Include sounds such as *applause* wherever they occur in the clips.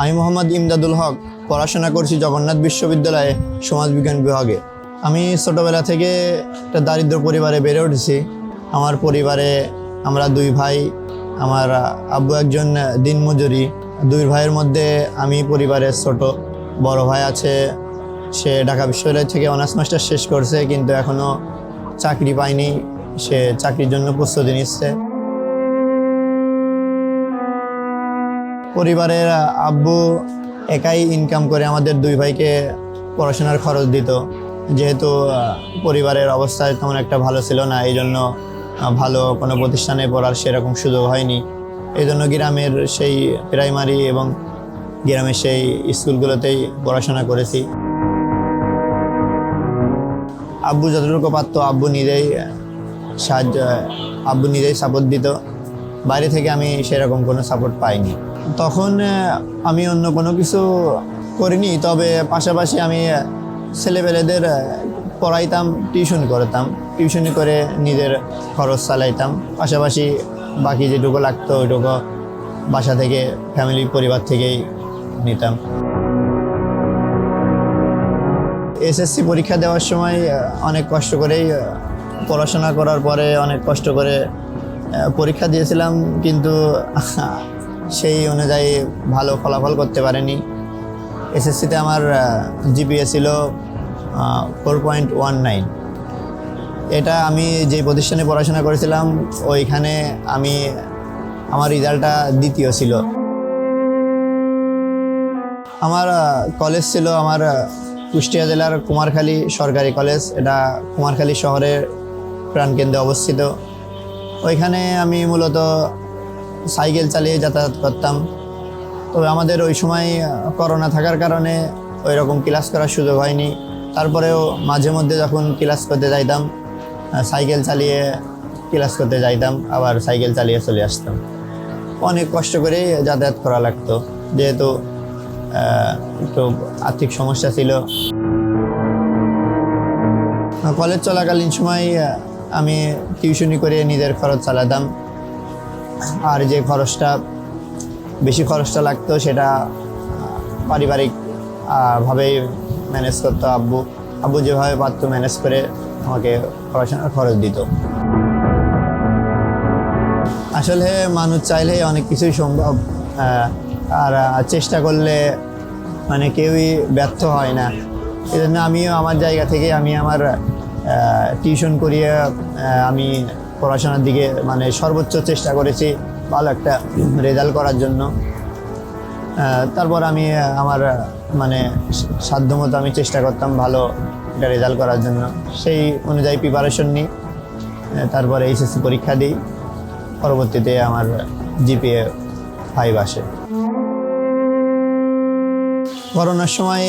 আমি মোহাম্মদ ইমদাদুল হক, পড়াশোনা করছি জগন্নাথ বিশ্ববিদ্যালয়ে সমাজবিজ্ঞান বিভাগে। আমি ছোটোবেলা থেকে একটা দারিদ্র পরিবারে বেড়ে উঠেছি। আমার পরিবারে আমরা দুই ভাই, আমার আব্বু একজন দিনমজুরি, দুই ভাইয়ের মধ্যে আমি পরিবারের ছোট। বড় ভাই আছে, সে ঢাকা বিশ্ববিদ্যালয় থেকে অনার্স মাস্টার শেষ করছে, কিন্তু এখনও চাকরি পায়নি। সে চাকরির জন্য প্রস্তুতি নিচ্ছে। পরিবারের আব্বু একাই ইনকাম করে আমাদের দুই ভাইকে পড়াশোনার খরচ দিত। যেহেতু পরিবারের অবস্থা তেমন একটা ভালো ছিল না এই জন্য ভালো কোনো প্রতিষ্ঠানে পড়ার সেরকম সুযোগ হয়নি। এই জন্য গ্রামের সেই প্রাইমারি এবং গ্রামের সেই স্কুলগুলোতেই পড়াশোনা করেছি। আব্বু যতটুকু পারতো আব্বু নিজেই সাহায্য আব্বু নিজেই সাপোর্ট দিত। বাইরে থেকে আমি সেরকম কোনো সাপোর্ট পাইনি। তখন আমি অন্য কোনো কিছু করিনি, তবে পাশাপাশি আমি ছেলেপেলেদের পড়াইতাম, টিউশন করতাম, টিউশনি করে নিজের খরচ চালাইতাম। পাশাপাশি বাকি যেটুকু লাগতো ওইটুকু বাসা থেকে ফ্যামিলি পরিবার থেকেই নিতাম। এসএসসি পরীক্ষা দেওয়ার সময় অনেক কষ্ট করেই পড়াশোনা করার পরে অনেক কষ্ট করে পরীক্ষা দিয়েছিলাম, কিন্তু *laughs* সেই অনুযায়ী ভালো ফলাফল করতে পারেনি। এসএসসিতে আমার জিপিএ ছিল ফোর পয়েন্ট ওয়ান নাইন এটা আমি যে প্রতিষ্ঠানে পড়াশোনা করেছিলাম, ওইখানে আমি, আমার রেজাল্টটা দ্বিতীয় ছিল। আমার কলেজ ছিল আমার কুষ্টিয়া জেলার কুমারখালী সরকারি কলেজ। এটা কুমারখালী শহরের প্রাণকেন্দ্রে অবস্থিত। ওইখানে আমি মূলত সাইকেল চালিয়ে যাতায়াত করতাম। তবে আমাদের ওই সময় করোনা থাকার কারণে ওই রকম ক্লাস করার সুযোগ হয়নি। তারপরেও মাঝে মধ্যে যখন ক্লাস করতে যাইতাম সাইকেল চালিয়ে ক্লাস করতে যাইতাম, আবার সাইকেল চালিয়ে চলে আসতাম। অনেক কষ্ট করেই যাতায়াত করা লাগতো, যেহেতু একটু আর্থিক সমস্যা ছিল। কলেজ চলাকালীন সময় আমি টিউশনি করে নিজের খরচ চালাতাম। আর যে খরচটা, বেশি খরচটা লাগতো সেটা পারিবারিক ভাবেই ম্যানেজ করতো আব্বু। আব্বু যেভাবে পারতো ম্যানেজ করে আমাকে পড়াশোনার খরচ দিত। আসলে মানুষ চাইলেই অনেক কিছুই সম্ভব আর চেষ্টা করলে মানে কেউই ব্যর্থ হয় না। এই জন্য আমিও আমার জায়গা থেকে, আমি আমার টিউশন করিয়ে আমি পড়াশোনার দিকে মানে সর্বোচ্চ চেষ্টা করেছি ভালো একটা রেজাল্ট করার জন্য। তারপর আমি আমার মানে সাধ্যমতো আমি চেষ্টা করতাম ভালো একটা রেজাল্ট করার জন্য। সেই অনুযায়ী প্রিপারেশন নিই তারপরে এইচএসসি পরীক্ষা দিই, পরবর্তীতে আমার জিপিএ ফাইভ আসে। করোনার সময়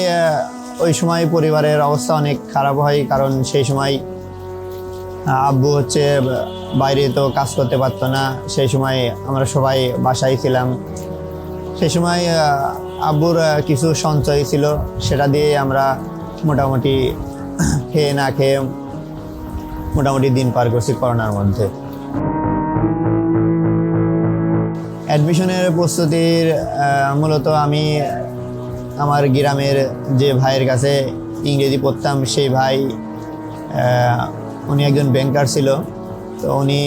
ওই সময় পরিবারের অবস্থা অনেক খারাপ হয়, কারণ সেই সময় আব্বু হচ্ছে বাইরে তো কাজ করতে পারতো না। সেই সময় আমরা সবাই বাসায় ছিলাম। সেই সময় আব্বুর কিছু সঞ্চয় ছিল। সেটা দিয়ে আমরা মোটামুটি *clears throat* খেয়ে না খেয়ে মোটামুটি দিন পার করছি করোনার মধ্যে। অ্যাডমিশনের প্রস্তুতির মূলত আমি আমার গ্রামের যে ভাইয়ের কাছে ইংরেজি পড়তাম, সেই ভাই উনি একজন ব্যাংকার ছিল। তো উনি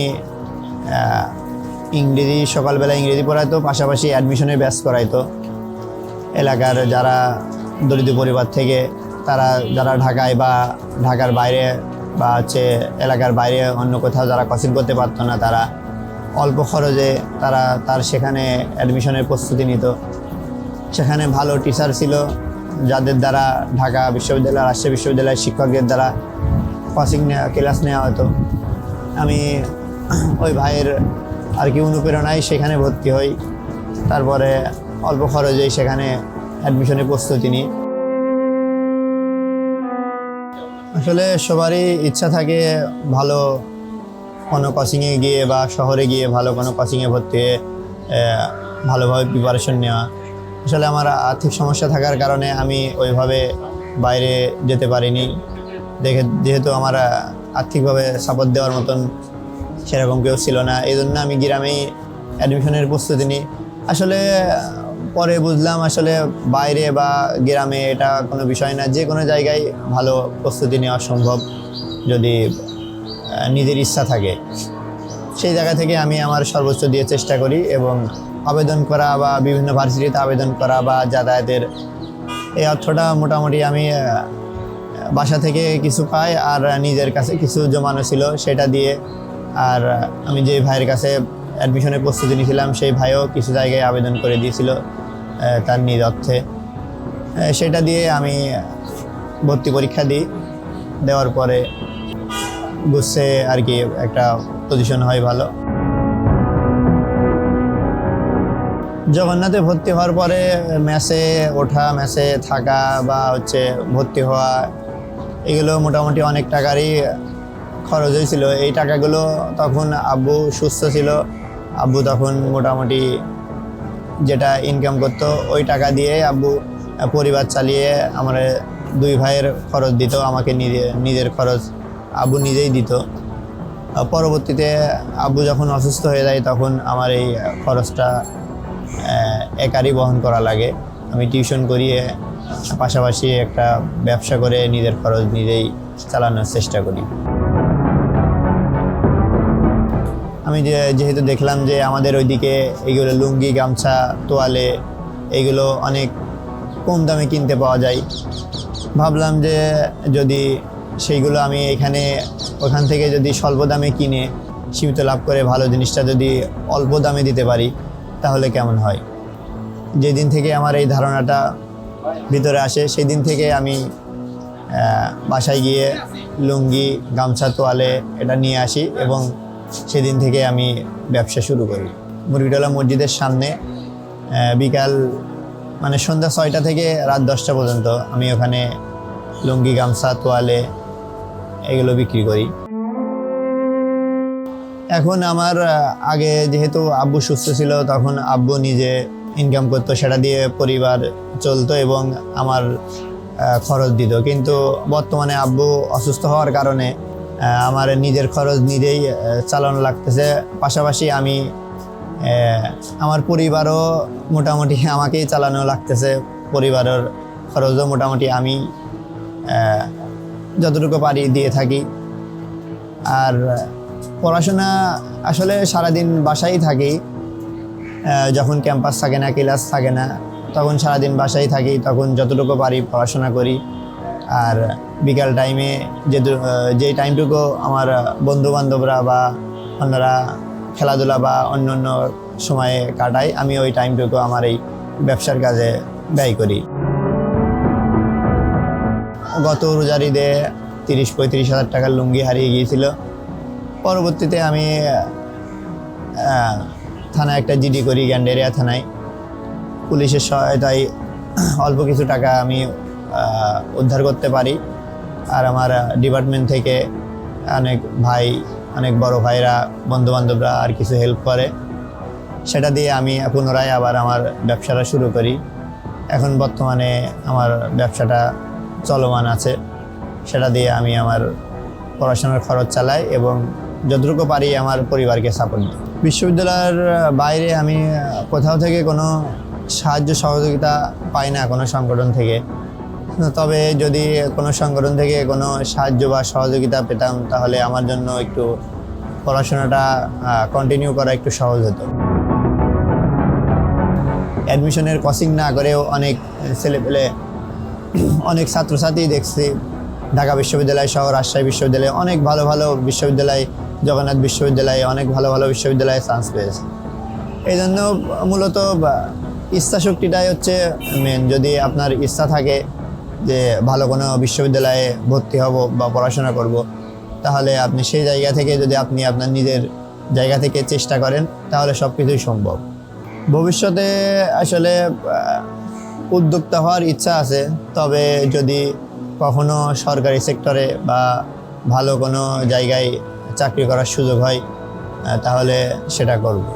ইংরেজি, সকালবেলা ইংরেজি পড়াইতো, পাশাপাশি অ্যাডমিশনের ব্যাচ করাইতো। এলাকার যারা দরিদ্র পরিবার থেকে, তারা যারা ঢাকায় বা ঢাকার বাইরে বা হচ্ছে এলাকার বাইরে অন্য কোথাও যারা কোচিং করতে পারতো না, তারা অল্প খরচে তারা তার সেখানে অ্যাডমিশনের প্রস্তুতি নিত। সেখানে ভালো টিচার ছিল, যাদের দ্বারা ঢাকা বিশ্ববিদ্যালয়, রাজশাহী বিশ্ববিদ্যালয়ের শিক্ষকদের দ্বারা কোচিং নেওয়া ক্লাস নেওয়া হতো। আমি ওই ভাইয়ের আর কি অনুপ্রেরণায় সেখানে ভর্তি হই। তারপরে অল্প খরচেই সেখানে অ্যাডমিশনের প্রস্তুতি নিই। আসলে সবারই ইচ্ছা থাকে ভালো কোনো কোচিংয়ে গিয়ে বা শহরে গিয়ে ভালো কোনো কোচিংয়ে ভর্তি হয়ে ভালোভাবে প্রিপারেশন নেওয়া। আসলে আমার আর্থিক সমস্যা থাকার কারণে আমি ওইভাবে বাইরে যেতে পারিনি। দেখে, যেহেতু আমার আর্থিকভাবে সাপোর্ট দেওয়ার মতন সেরকম কেউ ছিল না। এই জন্য আমি গ্রামেই অ্যাডমিশনের প্রস্তুতি নিই। আসলে, পরে বুঝলাম আসলে বাইরে বা গ্রামে এটা কোনো বিষয় না। যে কোনো জায়গায় ভালো প্রস্তুতি নেওয়া সম্ভব যদি নিজের ইচ্ছা থাকে। সেই জায়গা থেকে আমি আমার সর্বোচ্চ দিয়ে চেষ্টা করি এবং আবেদন করা বা বিভিন্ন ভার্সিটিতে আবেদন করা বা যাতায়াতের এই অর্থটা মোটামুটি আমি বাসা থেকে কিছু পাই আর নিজের কাছে কিছু জমানো ছিল সেটা দিয়ে আর আমি যে ভাইয়ের কাছে অ্যাডমিশনের প্রস্তুতি নিয়েছিলাম, সেই ভাইও কিছু জায়গায় আবেদন করে দিয়েছিল তার নিজ অর্থে। সেটা দিয়ে আমি ভর্তি পরীক্ষা দিই, দেওয়ার পরে গুচ্ছে আর কি একটা পজিশন হয় ভালো। জগন্নাথে ভর্তি হওয়ার পরে ম্যাচে ওঠা, ম্যাচে থাকা বা হচ্ছে ভর্তি হওয়া, এগুলো মোটামুটি অনেক টাকারই খরচ হয়েছিল। এই টাকাগুলো তখন আব্বু সুস্থ ছিল। আব্বু তখন মোটামুটি যেটা ইনকাম করতো, ওই টাকা দিয়ে আব্বু পরিবার চালিয়ে আমার দুই ভাইয়ের খরচ দিত, আমাকে নিজে, নিজের খরচ আব্বু নিজেই দিত। পরবর্তীতে আব্বু যখন অসুস্থ হয়ে যায় তখন আমার এই খরচটা একারই বহন করা লাগে। আমি টিউশন করিয়ে পাশাপাশি একটা ব্যবসা করে নিজের খরচ নিজেই চালানোর চেষ্টা করি। আমি যেহেতু দেখলাম যে আমাদের ওইদিকে এইগুলো লুঙ্গি, গামছা, তোয়ালে এইগুলো অনেক কম দামে কিনতে পাওয়া যায়। ভাবলাম যে যদি সেইগুলো আমি এখানে ওখান থেকে যদি স্বল্প দামে কিনে সীমিত লাভ করে ভালো জিনিসটা যদি অল্প দামে দিতে পারি, তাহলে কেমন হয়? যেদিন থেকে আমার এই ধারণাটা ভিতরে আসে সেই দিন থেকে আমি বাসায় গিয়ে লুঙ্গি, গামছা, তোয়ালে এটা নিয়ে আসি এবং সেদিন থেকে আমি ব্যবসা শুরু করি। মুরগিডলা মসজিদের সামনে বিকাল মানে সন্ধ্যা ছয়টা থেকে রাত দশটা পর্যন্ত আমি ওখানে লুঙ্গি, গামছা, তোয়ালে এগুলো বিক্রি করি। এখন আমার আগে যেহেতু আব্বু সুস্থ ছিল, তখন আব্বু নিজে ইনকাম করতো, সেটা দিয়ে পরিবার চলতো এবং আমার খরচ দিত। কিন্তু বর্তমানে আব্বু অসুস্থ হওয়ার কারণে আমার নিজের খরচ নিজেই চালানো লাগতেছে। পাশাপাশি আমি আমার পরিবারও মোটামুটি আমাকেই চালানো লাগতেছে। পরিবারের খরচও মোটামুটি আমি যতটুকু পারি দিয়ে থাকি। আর, পড়াশোনা আসলে সারাদিন বাসায় থাকি। যখন ক্যাম্পাস থাকে না, ক্লাস থাকে না, তখন সারাদিন বাসায় থাকি, তখন যতটুকু পারি পড়াশোনা করি। আর বিকাল টাইমে যে যেই টাইমটুকু আমার বন্ধু বান্ধবরা বা অন্যরা খেলাধুলা বা অন্য অন্য সময়ে কাটাই আমি ওই টাইমটুকু আমার এই ব্যবসার কাজে ব্যয় করি। গত রোজার ঈদে তিরিশ, পঁয়ত্রিশ হাজার টাকার লুঙ্গি হারিয়ে গিয়েছিল। পরবর্তীতে আমি থানায় একটা জিডি করি, গ্যান্ডেরিয়া থানায়। পুলিশের সহায়তায় অল্প কিছু টাকা আমি উদ্ধার করতে পারি। আর আমার ডিপার্টমেন্ট থেকে অনেক ভাই, অনেক বড় ভাইরা, বন্ধুবান্ধবরা আর কিছু হেল্প করে। সেটা দিয়ে আমি পুনরায় আবার আমার ব্যবসাটা শুরু করি। এখন বর্তমানে আমার ব্যবসাটা চলমান আছে। সেটা দিয়ে আমি আমার পড়াশোনার খরচ চালাই এবং যতটুকু পারি আমার পরিবারকে সাপোর্ট দিই। বিশ্ববিদ্যালয়ের বাইরে আমি কোথাও থেকে কোনো সাহায্য সহযোগিতা পাই না কোনো সংগঠন থেকে। তবে যদি কোনো সংগঠন থেকে কোনো সাহায্য বা সহযোগিতা পেতাম, তাহলে আমার জন্য একটু পড়াশোনাটা কন্টিনিউ করা একটু সহজ হতো। অ্যাডমিশনের কোচিং না করেও অনেক ছেলেপেলে অনেক ছাত্রছাত্রী দেখছি। ঢাকা বিশ্ববিদ্যালয় সহ রাজশাহী বিশ্ববিদ্যালয় অনেক ভালো ভালো বিশ্ববিদ্যালয় জগন্নাথ বিশ্ববিদ্যালয়ে অনেক ভালো ভালো বিশ্ববিদ্যালয়ে চান্স পেয়েছে। এই জন্য মূলত বা, ইচ্ছা শক্তিটাই হচ্ছে মেন যদি আপনার ইচ্ছা থাকে যে ভালো কোনো বিশ্ববিদ্যালয়ে ভর্তি হব বা পড়াশোনা করব তাহলে আপনি সেই জায়গা থেকে যদি আপনি আপনার নিজের জায়গা থেকে চেষ্টা করেন তাহলে সব কিছুই সম্ভব। ভবিষ্যতে আসলে উদ্যোক্তা হওয়ার ইচ্ছা আছে, তবে যদি কখনো সরকারি সেক্টরে বা ভালো কোনো জায়গায় চাকরি করার সুযোগ হয় তাহলে সেটা করব।